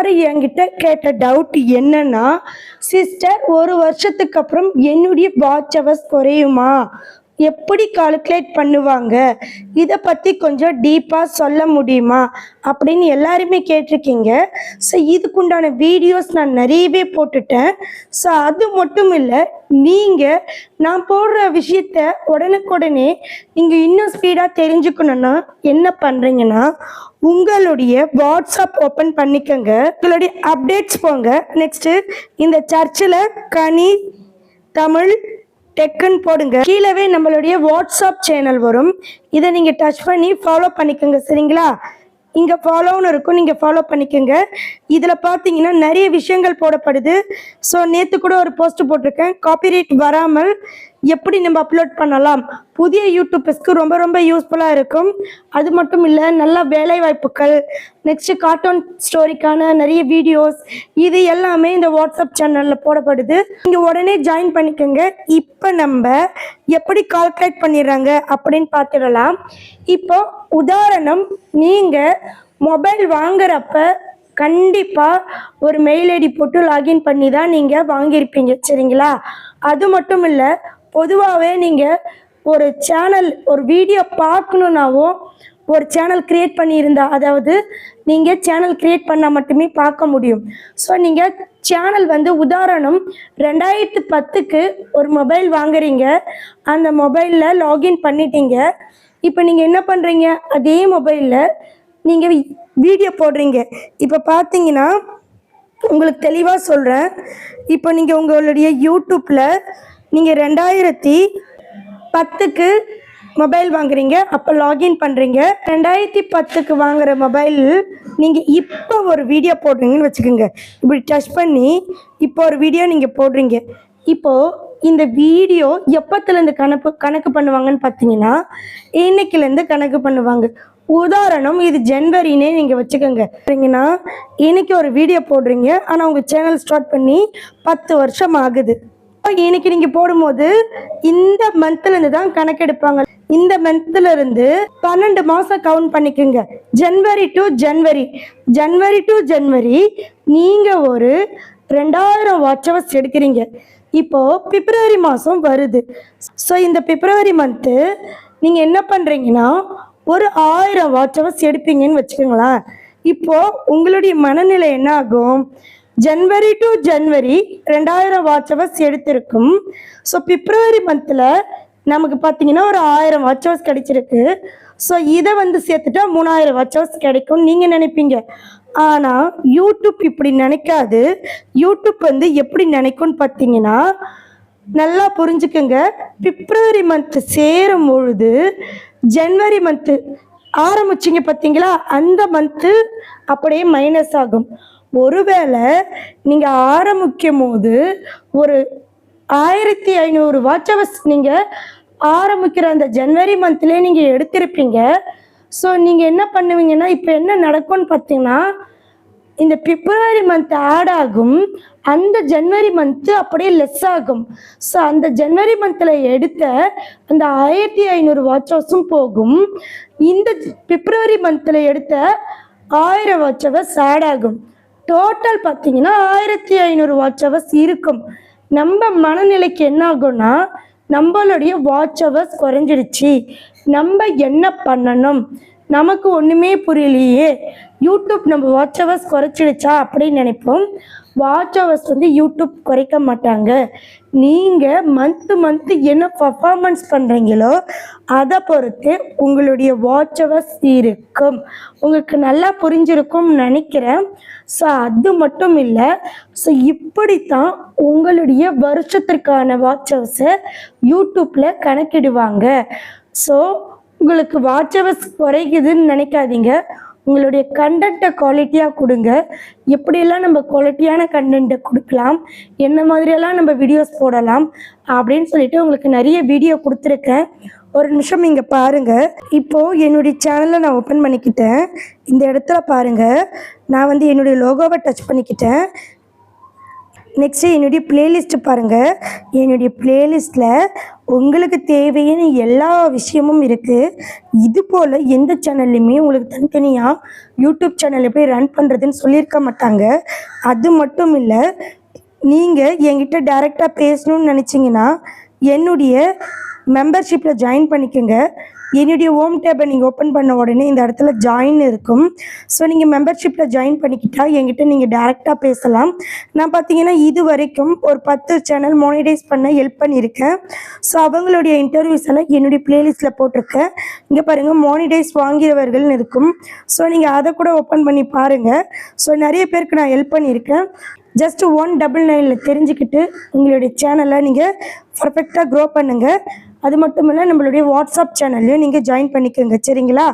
எல்லாரும் என்கிட்ட கேட்ட டவுட் என்னன்னா சிஸ்டர் ஒரு வருஷத்துக்கு அப்புறம் என்னுடைய வாட்ச் ஹவர்ஸ் குறையுமா? எப்படி கால்குலேட் பண்ணுவாங்க? இதை பற்றி கொஞ்சம் டீப்பாக சொல்ல முடியுமா? அப்படின்னு எல்லாருமே கேட்டிருக்கீங்க. ஸோ இதுக்குண்டான வீடியோஸ் நான் நிறையவே போட்டுட்டேன். ஸோ அது மட்டும் இல்லை நீங்கள் நான் போடுற விஷயத்த உடனுக்குடனே நீங்கள் இன்னும் ஸ்பீடாக தெரிஞ்சுக்கணுன்னா என்ன பண்ணுறீங்கன்னா உங்களுடைய வாட்ஸ்அப் ஓப்பன் பண்ணிக்கோங்க. உங்களுடைய அப்டேட்ஸ் போங்க. நெக்ஸ்ட்டு இந்த சர்ச்சில் கனி தமிழ் டெக்குன்னு போடுங்க. கீழவே நம்மளுடைய வாட்ஸ்அப் சேனல் வரும். இதை நீங்கள் டச் பண்ணி ஃபாலோ பண்ணிக்கோங்க சரிங்களா? இங்கே ஃபாலோன்னு இருக்கும். நீங்கள் ஃபாலோ பண்ணிக்கோங்க. இதில் பார்த்தீங்கன்னா நிறைய விஷயங்கள் போடப்படுது. ஸோ நேற்று கூட ஒரு போஸ்ட் போட்டிருக்கேன். காப்பிரைட் வராமல் எப்படி நம்ம அப்லோட் பண்ணலாம்? புதிய யூடியூபர்ஸ்க்கு ரொம்ப ரொம்ப யூஸ்ஃபுல்லாக இருக்கும். அது மட்டும் இல்லை நல்ல வேலை வாய்ப்புகள் நெக்ஸ்ட் கார்ட்டூன் ஸ்டோரிக்கான நிறைய வீடியோஸ் இது எல்லாமே இந்த வாட்ஸ்அப் சேனலில் போடப்படுது. நீங்கள் உடனே ஜாயின் பண்ணிக்கோங்க. இப்போ நம்ம எப்படி கால்குலேட் பண்ணிடுறாங்க அப்படின்னு பார்த்துடலாம். இப்போ உதாரணம் நீங்கள் மொபைல் வாங்குறப்ப கண்டிப்பாக ஒரு மெயில் ஐடி போட்டு லாகின் பண்ணி தான் நீங்கள் வாங்கியிருப்பீங்க. சரிங்களா? அது மட்டும் இல்லை பொதுவாகவே நீங்கள் ஒரு சேனல் ஒரு வீடியோ பார்க்கணுன்னாவும் ஒரு சேனல் க்ரியேட் பண்ணியிருந்தா அதாவது நீங்கள் சேனல் க்ரியேட் பண்ணால் மட்டுமே பார்க்க முடியும். ஸோ நீங்கள் சேனல் வந்து உதாரணம் ரெண்டாயிரத்து பத்துக்கு ஒரு மொபைல் வாங்குறீங்க. அந்த மொபைலில் லாகின் பண்ணிட்டீங்க. இப்போ நீங்கள் என்ன பண்ணுறீங்க அதே மொபைலில் நீங்கள் வீடியோ போடுறீங்க. இப்போ பார்த்தீங்கன்னா உங்களுக்கு தெளிவாக சொல்கிறேன் இப்போ நீங்கள் உங்களுடைய யூடியூப்பில் நீங்கள் ரெண்டாயிரத்தி பத்துக்கு மொபைல் வாங்குறீங்க அப்போ லாகின் பண்ணுறீங்க ரெண்டாயிரத்தி பத்துக்கு வாங்குற மொபைல் நீங்கள் இப்போ ஒரு வீடியோ போடுறீங்கன்னு வச்சுக்கோங்க. இப்படி டச் பண்ணி இப்போ ஒரு வீடியோ நீங்கள் போடுறீங்க. இப்போது இந்த வீடியோ எப்பத்துலேருந்து கணக்கு கணக்கு பண்ணுவாங்கன்னு பார்த்தீங்கன்னா இன்னைக்குலேருந்து கணக்கு பண்ணுவாங்க. உதாரணம் இது ஜனவரினே நீங்கள் வச்சுக்கோங்க. சரிங்கன்னா இன்னைக்கு ஒரு வீடியோ போடுறீங்க. ஆனால் உங்கள் சேனல் ஸ்டார்ட் பண்ணி பத்து வருஷம் ஆகுது. இன்னைக்கு நீங்கள் போடும்போது இந்த மந்த்லேருந்து தான் கணக்கெடுப்பாங்க. இந்த மந்த்ல இருந்து பன்னெண்டு மாசம் கவுண்ட் பண்ணிக்கோங்க. ஜனவரி டு ஜனவரி ஜனவரி டு ஜனவரி நீங்க ஒரு ரெண்டாயிரம் வாட்ச் ஹவர்ஸ் எடுக்கிறீங்க. இப்போ பிப்ரவரி மாதம் வருது. ஸோ இந்த பிப்ரவரி மந்த்து நீங்கள் என்ன பண்ணுறீங்கன்னா ஒரு ஆயிரம் வாட்ச் ஹவர்ஸ் எடுப்பீங்கன்னு வச்சுக்கோங்களேன். இப்போ உங்களுடைய மனநிலை என்ன ஆகும்? ஜனவரி டு ஜனவரி ரெண்டாயிரம் வாட்ச் ஹவர்ஸ் எடுத்திருக்கும். ஸோ பிப்ரவரி மந்தில் நமக்கு பார்த்தீங்கன்னா ஒரு ஆயிரம் வாட்ச் ஹவர்ஸ் கிடைச்சிருக்கு. ஸோ இதை வந்து சேர்த்துட்டா மூணாயிரம் வாட்ச் ஹவர்ஸ் கிடைக்கும். நீங்கள் நினைப்பீங்க ஆனால் யூடியூப் இப்படி நினைக்காது. யூடியூப் வந்து எப்படி நினைக்கும்னு பார்த்தீங்கன்னா நல்லா புரிஞ்சுக்கோங்க. பிப்ரவரி மந்த்து சேரும் பொழுது ஜனவரி மந்த்து ஆரம்பிச்சிங்க பார்த்தீங்களா அந்த மந்த்து அப்படியே மைனஸ் ஆகும். ஒருவேளை நீங்கள் ஆரம்பிக்கும் போது ஒரு ஆயிரத்தி ஐநூறு வாட்ச் ஹவர்ஸ் நீங்கள் ஆரம்பிக்கிற அந்த ஜனவரி மந்த்லேயே நீங்கள் எடுத்திருப்பீங்க. ஸோ நீங்கள் என்ன பண்ணுவீங்கன்னா இப்போ என்ன நடக்கும்னு பார்த்தீங்கன்னா இந்த பிப்ரவரி மந்த் ஆட் ஆகும். அந்த ஜனவரி மந்த்து அப்படியே லெஸ் ஆகும். ஸோ அந்த ஜனவரி மந்தில் எடுத்த அந்த ஆயிரத்தி ஐநூறு வாட்ச் ஹவர்ஸும் போகும். இந்த பிப்ரவரி மந்தில் எடுத்த ஆயிரம் வாட்ச் ஹவர்ஸ் ஆட் ஆகும். டோட்டல் பார்த்தீங்கன்னா ஆயிரத்தி ஐநூறு வாட்ச் ஹவர்ஸ் இருக்கும். நம்ம மனநிலைக்கு என்ன ஆகும்னா நம்மளுடைய வாட்ச் ஹவர்ஸ் குறைஞ்சிடுச்சு. நம்ம என்ன பண்ணணும்? நமக்கு ஒன்றுமே புரியலையே. யூடியூப் நம்ம வாட்ச் ஹவர்ஸ் குறைச்சிடுச்சா அப்படின்னு நினைப்போம். வாட்ச் ஹவர்ஸ் வந்து யூடியூப் குறைக்க மாட்டாங்க. நீங்கள் மந்த்து மந்த்து என்ன பர்ஃபார்மன்ஸ் பண்ணுறீங்களோ அதை பொறுத்து உங்களுடைய வாட்ச் ஹவர்ஸ் இருக்கும். உங்களுக்கு நல்லா புரிஞ்சிருக்கும்னு நினைக்கிறேன். ஸோ அது மட்டும் இல்லை. ஸோ இப்படித்தான் உங்களுடைய வருஷத்திற்கான வாட்ச் ஹவர்ஸை யூடியூப்பில் கணக்கிடுவாங்க. ஸோ உங்களுக்கு வாட்ச் ஹவர்ஸ் குறைக்குதுன்னு நினைக்காதீங்க. உங்களுடைய கண்டென்ட்டை குவாலிட்டியாக கொடுங்க. எப்படியெல்லாம் நம்ம குவாலிட்டியான கண்டென்ட்டை கொடுக்கலாம்? என்ன மாதிரியெல்லாம் நம்ம வீடியோஸ் போடலாம்? அப்படின்னு சொல்லிட்டு உங்களுக்கு நிறைய வீடியோ கொடுத்துருக்கேன். ஒரு நிமிஷம் இங்கே பாருங்கள் இப்போது என்னுடைய சேனலை நான் ஓப்பன் பண்ணிக்கிட்டேன். இந்த இடத்துல பாருங்கள் நான் வந்து என்னுடைய லோகோவை டச் பண்ணிக்கிட்டேன். நெக்ஸ்ட்டு என்னுடைய பிளேலிஸ்ட்டு பாருங்கள் என்னுடைய பிளேலிஸ்ட்டில் உங்களுக்கு தேவையான எல்லா விஷயமும் இருக்குது இது போல் எந்த சேனல்லையுமே உங்களுக்கு தனித்தனியாக யூடியூப் சேனல் எப்படி ரன் பண்ணுறதுன்னு சொல்லியிருக்க மாட்டாங்க. அது மட்டும் இல்லை நீங்கள் என்கிட்ட டைரெக்டாக பேசணும்னு நினச்சிங்கன்னா என்னுடைய மெம்பர்ஷிப்பில் ஜாயின் பண்ணிக்கோங்க. என்னுடைய ஹோம் டேபை நீங்கள் ஓப்பன் பண்ண உடனே இந்த இடத்துல ஜாயின் இருக்கும். ஸோ நீங்கள் மெம்பர்ஷிப்பில் ஜாயின் பண்ணிக்கிட்டா என்கிட்ட நீங்கள் டேரெக்டாக பேசலாம். நான் பார்த்தீங்கன்னா இது வரைக்கும் ஒரு பத்து சேனல் மோனிடைஸ் பண்ண ஹெல்ப் பண்ணியிருக்கேன் ஸோ அவங்களுடைய இன்டர்வியூஸ் எல்லாம் என்னுடைய பிளேலிஸ்ட்டில் போட்டிருக்கேன். இங்கே பாருங்கள் மோனிடைஸ் வாங்கியவர்கள்னு இருக்கும். ஸோ நீங்கள் அதை கூட ஓப்பன் பண்ணி பாருங்கள் ஸோ நிறைய பேருக்கு நான் ஹெல்ப் பண்ணியிருக்கேன் ஜஸ்ட் ஒன் டபுள் நைனில் தெரிஞ்சுக்கிட்டு உங்களுடைய சேனலை நீங்கள் பர்ஃபெக்டாக க்ரோ பண்ணுங்கள் அது மட்டும் இல்லை நம்மளுடைய வாட்ஸ்அப் சேனல்லையும் நீங்கள் ஜாயின் பண்ணிக்கோங்க. சரிங்களா?